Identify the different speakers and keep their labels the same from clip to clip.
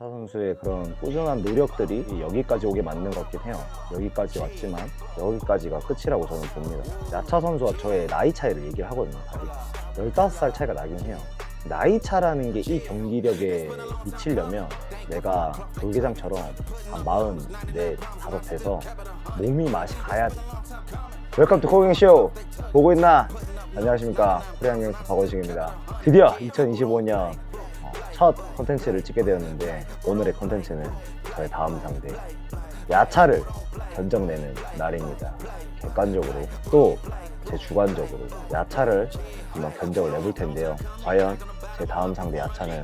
Speaker 1: 야차 선수의 그런 꾸준한 노력들이 여기까지 오게 만든 것 같긴 해요. 여기까지 왔지만 여기까지가 끝이라고 저는 봅니다. 야차 선수와 저의 나이 차이를 얘기를 하거든요. 사실. 15살 차이가 나긴 해요. 나이 차라는 게 이 경기력에 미치려면 내가 돌계장처럼 한 44, 5 돼서 몸이 맛이 가야 돼. 웰컴 투 코깅 쇼 보고 있나? 안녕하십니까 프리한경수 박원식입니다. 드디어 2025년 첫 컨텐츠를 찍게 되었는데 오늘의 컨텐츠는 저의 다음 상대 야차를 견적내는 날입니다. 객관적으로 또 제 주관적으로 야차를 한번 견적을 내볼 텐데요. 과연 제 다음 상대 야차는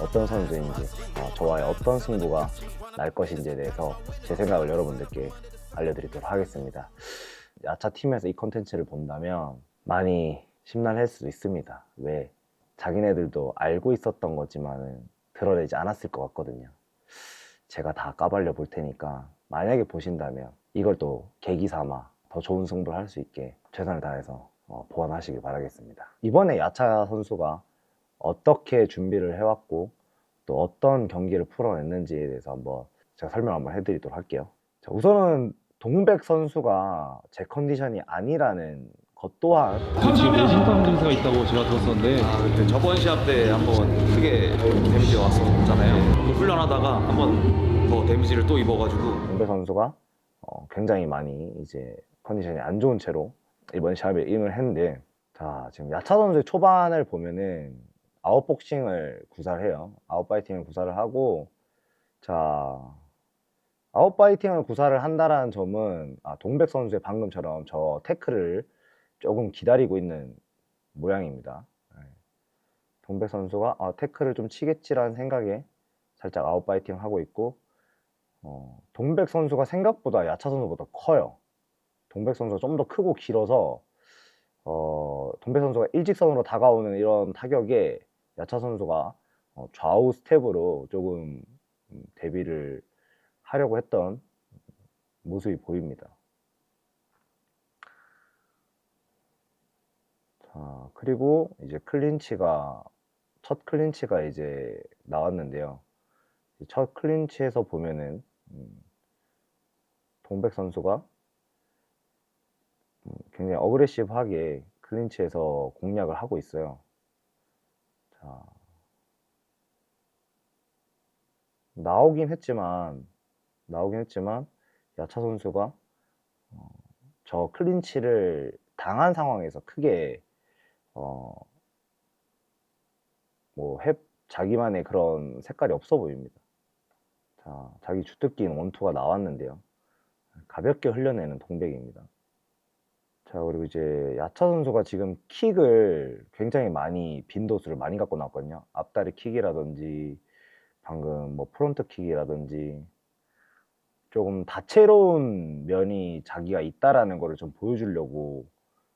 Speaker 1: 어떤 선수인지 어, 저와의 어떤 승부가 날 것인지에 대해서 제 생각을 여러분들께 알려드리도록 하겠습니다. 야차 팀에서 이 컨텐츠를 본다면 많이 심란할 수도 있습니다. 왜? 자기네들도 알고 있었던 거지만은 드러내지 않았을 것 같거든요. 제가 다 까발려 볼 테니까 만약에 보신다면 이걸 또 계기 삼아 더 좋은 승부를 할 수 있게 최선을 다해서 어, 보완하시길 바라겠습니다. 이번에 야차 선수가 어떻게 준비를 해왔고 또 어떤 경기를 풀어냈는지에 대해서 한번 제가 설명 한번 해드리도록 할게요. 자, 우선은 동백 선수가 제 컨디션이 아니라는 것 또한.
Speaker 2: 지금 내신탕 증세가 있다고 제가 들었었는데.
Speaker 3: 아, 그때 저번 시합 때 한번 크게 데미지가 왔었잖아요. 한번 훈련하다가 한번 더 데미지를 또 입어가지고.
Speaker 1: 동백 선수가 어, 굉장히 많이 이제 컨디션이 안 좋은 채로 이번 시합에 임을 했는데 자 지금 야차 선수 의 초반을 보면은 아웃 복싱을 구사를 해요. 아웃 파이팅을 구사를 하고 자 아웃 파이팅을 구사를 한다라는 점은 아, 동백 선수의 방금처럼 저 태클을 조금 기다리고 있는 모양입니다 네. 동백 선수가 아, 태클을 좀 치겠지라는 생각에 살짝 아웃파이팅 하고 있고 어, 동백 선수가 생각보다 야차 선수보다 커요. 동백 선수가 좀 더 크고 길어서 어, 동백 선수가 일직선으로 다가오는 이런 타격에 야차 선수가 어, 좌우 스텝으로 조금 음, 대비를 하려고 했던 모습이 보입니다. 자, 그리고 이제 클린치가 첫 클린치가 이제 나왔는데요. 첫 클린치에서 보면은 음, 동백 선수가 음, 굉장히 어그레시브하게 클린치에서 공략을 하고 있어요. 자, 나오긴 했지만 나오긴 했지만 야차 선수가 어, 저 클린치를 당한 상황에서 크게 어, 뭐 해, 자기만의 그런 색깔이 없어 보입니다. 자, 자기 주특기인 원투가 나왔는데요. 가볍게 흘려내는 동백입니다. 자, 그리고 이제 야차 선수가 지금 킥을 굉장히 많이 빈도수를 많이 갖고 나왔거든요. 앞다리 킥이라든지 방금 뭐 프론트 킥이라든지 조금 다채로운 면이 자기가 있다라는 거를 좀 보여주려고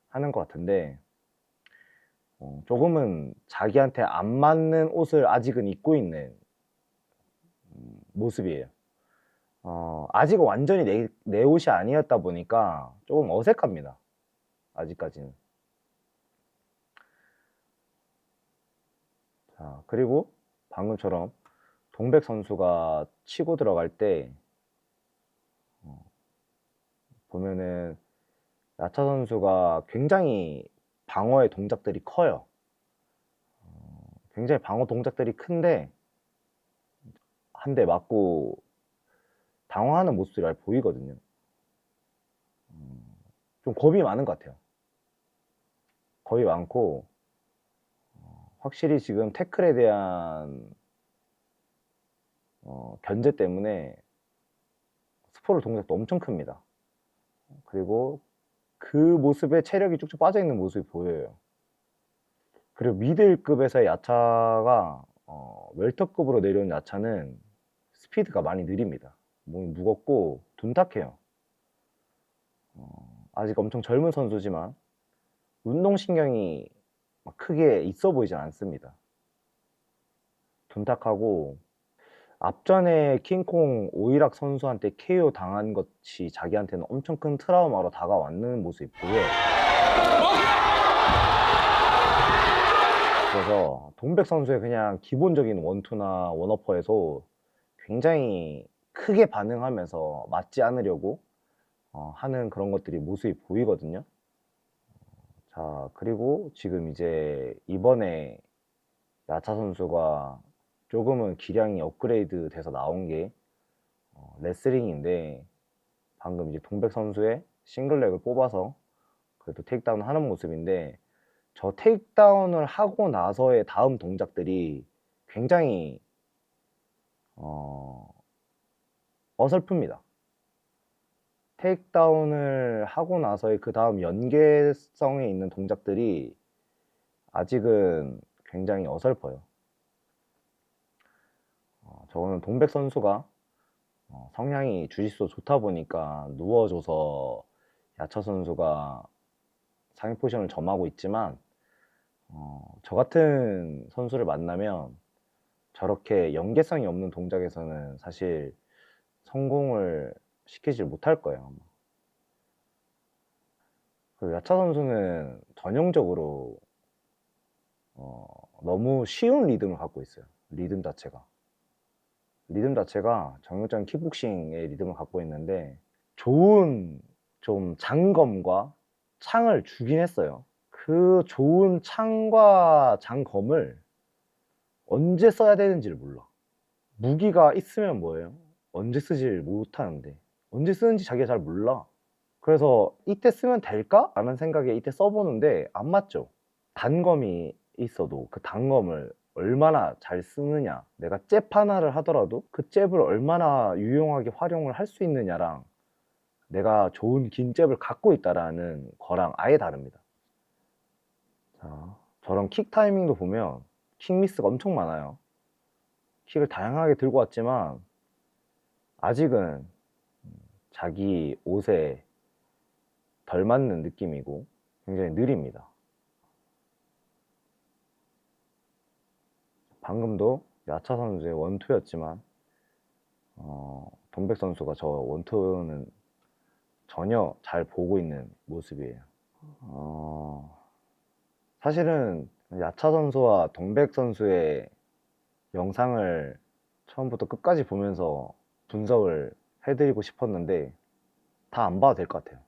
Speaker 1: 하는 것 같은데 어, 조금은 자기한테 안 맞는 옷을 아직은 입고 있는 음, 모습이에요. 어, 아직은 완전히 내, 내 옷이 아니었다 보니까 조금 어색합니다. 아직까지는. 자, 그리고 방금처럼 동백 선수가 치고 들어갈 때 어, 보면은 야차 선수가 굉장히 방어의 동작들이 커요. 어, 굉장히 방어 동작들이 큰데 한 대 맞고 당황하는 모습이 잘 보이거든요. 음, 좀 겁이 많은 것 같아요. 겁이 많고 어, 확실히 지금 태클에 대한 어, 견제 때문에 스포를 동작도 엄청 큽니다. 그리고 그 모습에 체력이 쭉쭉 빠져 있는 모습이 보여요. 그리고 미들급에서의 야차가 어, 웰터급으로 내려온 야차는 스피드가 많이 느립니다. 몸이 무겁고 둔탁해요. 어, 아직 엄청 젊은 선수지만 운동신경이 막 크게 있어 보이진 않습니다. 둔탁하고 앞전에 킹콩 오이락 선수한테 KO 당한 것이 자기한테는 엄청 큰 트라우마로 다가왔는 모습이 보여요. 그래서 동백 선수의 그냥 기본적인 원투나 원어퍼에서 굉장히 크게 반응하면서 맞지 않으려고 어, 하는 그런 것들이 모습이 보이거든요. 자, 그리고 지금 이제 이번에 야차 선수가 조금은 기량이 업그레이드 돼서 나온 게 어, 레슬링인데 방금 이제 동백 선수의 싱글렉을 뽑아서 그래도 테이크다운 하는 모습인데 저 테이크다운을 하고 나서의 다음 동작들이 굉장히 어, 어설픕니다. 테이크다운을 하고 나서의 그 다음 연계성에 있는 동작들이 아직은 굉장히 어설퍼요. 어, 저거는 동백 선수가 어, 성향이 주짓수 좋다 보니까 누워줘서 야차 선수가 상위 포지션을 점하고 있지만 어, 저 같은 선수를 만나면 저렇게 연계성이 없는 동작에서는 사실 성공을 시키질 못할 거예요. 그리고 야차 선수는 전형적으로 어, 너무 쉬운 리듬을 갖고 있어요. 리듬 자체가. 리듬 자체가 정형적인 킥복싱의 리듬을 갖고 있는데 좋은 좀 장검과 창을 주긴 했어요. 그 좋은 창과 장검을 언제 써야 되는지를 몰라. 무기가 있으면 뭐예요? 언제 쓰질 못하는데 언제 쓰는지 자기가 잘 몰라. 그래서 이때 쓰면 될까? 라는 생각에 이때 써보는데 안 맞죠. 단검이 있어도 그 단검을 얼마나 잘 쓰느냐 내가 잽 하나를 하더라도 그 잽을 얼마나 유용하게 활용을 할 수 있느냐랑 내가 좋은 긴 잽을 갖고 있다라는 거랑 아예 다릅니다. 자, 저런 킥 타이밍도 보면 킥 미스가 엄청 많아요. 킥을 다양하게 들고 왔지만 아직은 자기 옷에 덜 맞는 느낌이고 굉장히 느립니다. 방금도 야차 선수의 원투였지만 어, 동백 선수가 저 원투는 전혀 잘 보고 있는 모습이에요. 어, 사실은 야차 선수와 동백 선수의 영상을 처음부터 끝까지 보면서 분석을 해드리고 싶었는데 다 안 봐도 될 것 같아요.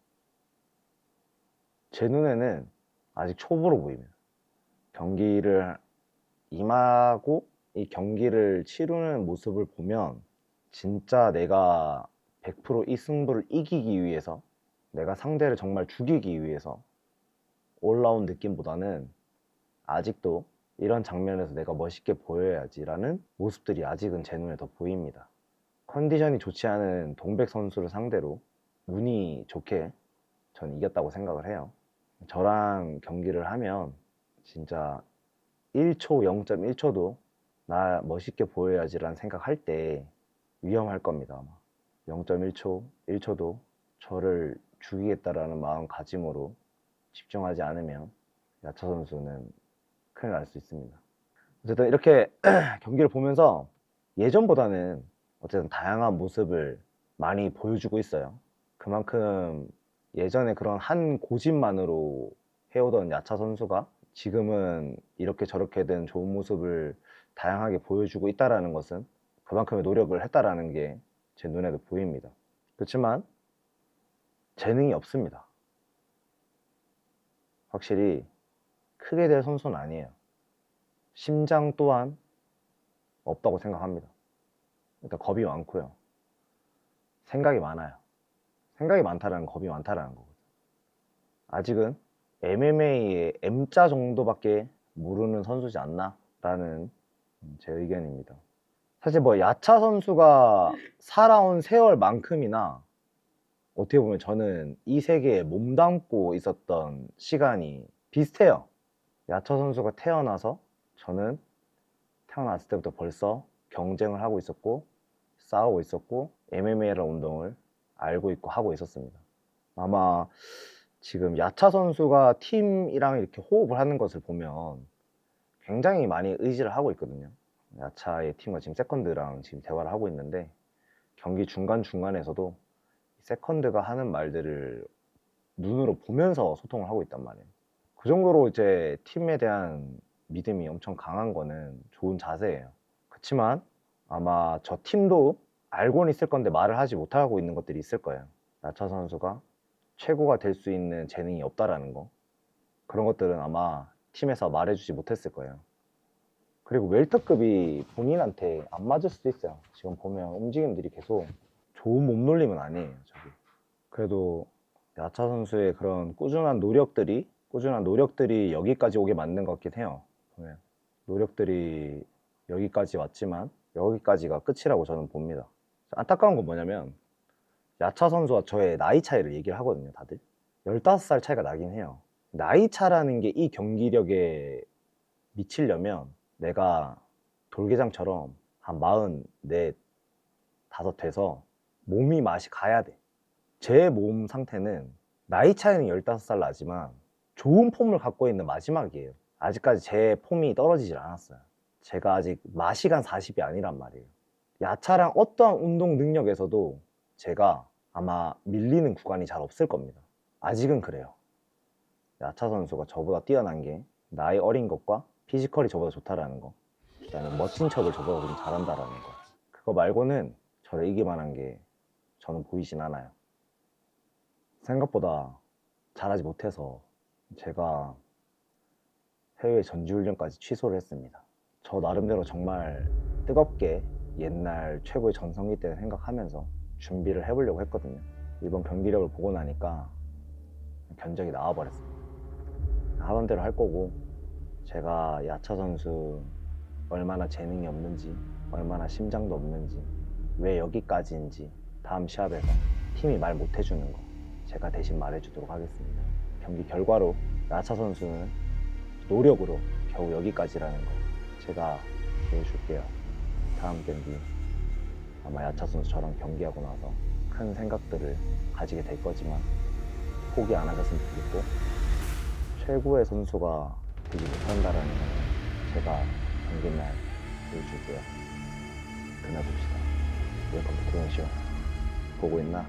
Speaker 1: 제 눈에는 아직 초보로 보입니다. 경기를 임하고 이 경기를 치르는 모습을 보면 진짜 내가 100%이 승부를 이기기 위해서 내가 상대를 정말 죽이기 위해서 올라온 느낌보다는 아직도 이런 장면에서 내가 멋있게 보여야지라는 모습들이 아직은 제 눈에 더 보입니다. 컨디션이 좋지 않은 동백 선수를 상대로 운이 좋게 전 이겼다고 생각을 해요. 저랑 경기를 하면 진짜 1초, 0.1초도 나 멋있게 보여야지라는 생각할 때 위험할 겁니다. 아마. 0.1초, 1초도 저를 죽이겠다라는 마음가짐으로 집중하지 않으면 야차 선수는 큰일 날 수 있습니다. 어쨌든 이렇게 경기를 보면서 예전보다는 어쨌든 다양한 모습을 많이 보여주고 있어요. 그만큼 예전에 그런 한 고집만으로 해오던 야차 선수가 지금은 이렇게 저렇게 된 좋은 모습을 다양하게 보여주고 있다라는 것은 그만큼의 노력을 했다라는 게 제 눈에도 보입니다. 그렇지만 재능이 없습니다. 확실히 크게 될 선수는 아니에요. 심장 또한 없다고 생각합니다. 일단 겁이 많고요. 생각이 많아요. 생각이 많다라는 겁이 많다라는 거거든요. 아직은 MMA의 M자 정도밖에 모르는 선수지 않나라는 제 의견입니다. 사실 뭐 야차 선수가 살아온 세월만큼이나 어떻게 보면 저는 이 세계에 몸담고 있었던 시간이 비슷해요. 야차 선수가 태어나서 저는 태어났을 때부터 벌써 경쟁을 하고 있었고 싸우고 있었고 MMA라는 운동을 알고 있고 하고 있었습니다. 아마 지금 야차 선수가 팀이랑 이렇게 호흡을 하는 것을 보면 굉장히 많이 의지를 하고 있거든요. 야차의 팀과 지금 세컨드랑 지금 대화를 하고 있는데 경기 중간중간에서도 세컨드가 하는 말들을 눈으로 보면서 소통을 하고 있단 말이에요. 그 정도로 이제 팀에 대한 믿음이 엄청 강한 거는 좋은 자세예요. 그렇지만 아마 저 팀도 알고는 있을 건데 말을 하지 못하고 있는 것들이 있을 거예요. 나차 선수가 최고가 될 수 있는 재능이 없다라는 거. 그런 것들은 아마 팀에서 말해주지 못했을 거예요. 그리고 웰터급이 본인한테 안 맞을 수도 있어요. 지금 보면 움직임들이 계속 좋은 몸놀림은 아니에요. 저기. 그래도 야차 선수의 그런 꾸준한 노력들이 꾸준한 노력들이 여기까지 오게 만든 것 같긴 해요. 보면 노력들이 여기까지 왔지만 여기까지가 끝이라고 저는 봅니다. 안타까운 건 뭐냐면 야차 선수와 저의 나이 차이를 얘기를 하거든요, 다들. 15살 차이가 나긴 해요. 나이 차라는 게 이 경기력에 미치려면 내가 돌계장처럼 한 44, 다섯 돼서 몸이 맛이 가야 돼. 제 몸 상태는 나이 차이는 15살 나지만 좋은 폼을 갖고 있는 마지막이에요. 아직까지 제 폼이 떨어지질 않았어요. 제가 아직 마시간 40이 아니란 말이에요. 야차랑 어떠한 운동 능력에서도 제가 아마 밀리는 구간이 잘 없을 겁니다. 아직은 그래요. 야차 선수가 저보다 뛰어난 게 나이 어린 것과 피지컬이 저보다 좋다라는 거. 그다음에 멋진 척을 저보다 좀 잘한다라는 거. 그거 말고는 저를 이기만한 게 저는 보이진 않아요. 생각보다 잘하지 못해서 제가 해외 전지훈련까지 취소를 했습니다. 저 나름대로 정말 뜨겁게 옛날 최고의 전성기 때 생각하면서 준비를 해보려고 했거든요. 이번 경기력을 보고 나니까 견적이 나와버렸습니다. 하던 대로 할 거고 제가 야차 선수 얼마나 재능이 없는지 얼마나 심장도 없는지 왜 여기까지인지 다음 시합에서 팀이 말 못해주는 거 제가 대신 말해주도록 하겠습니다. 경기 결과로 야차 선수는 노력으로 겨우 여기까지라는 거 제가 보여줄게요. 다음 경기 아마 야차 선수 저랑 경기하고 나서 큰 생각들을 가지게 될 거지만 포기 안 하셨으면 좋겠고 최고의 선수가 되지 못한다라는 거 제가 경기 날 보여줄게요. 그날 봅시다. 웰컴 투 코너쇼 보고 있나?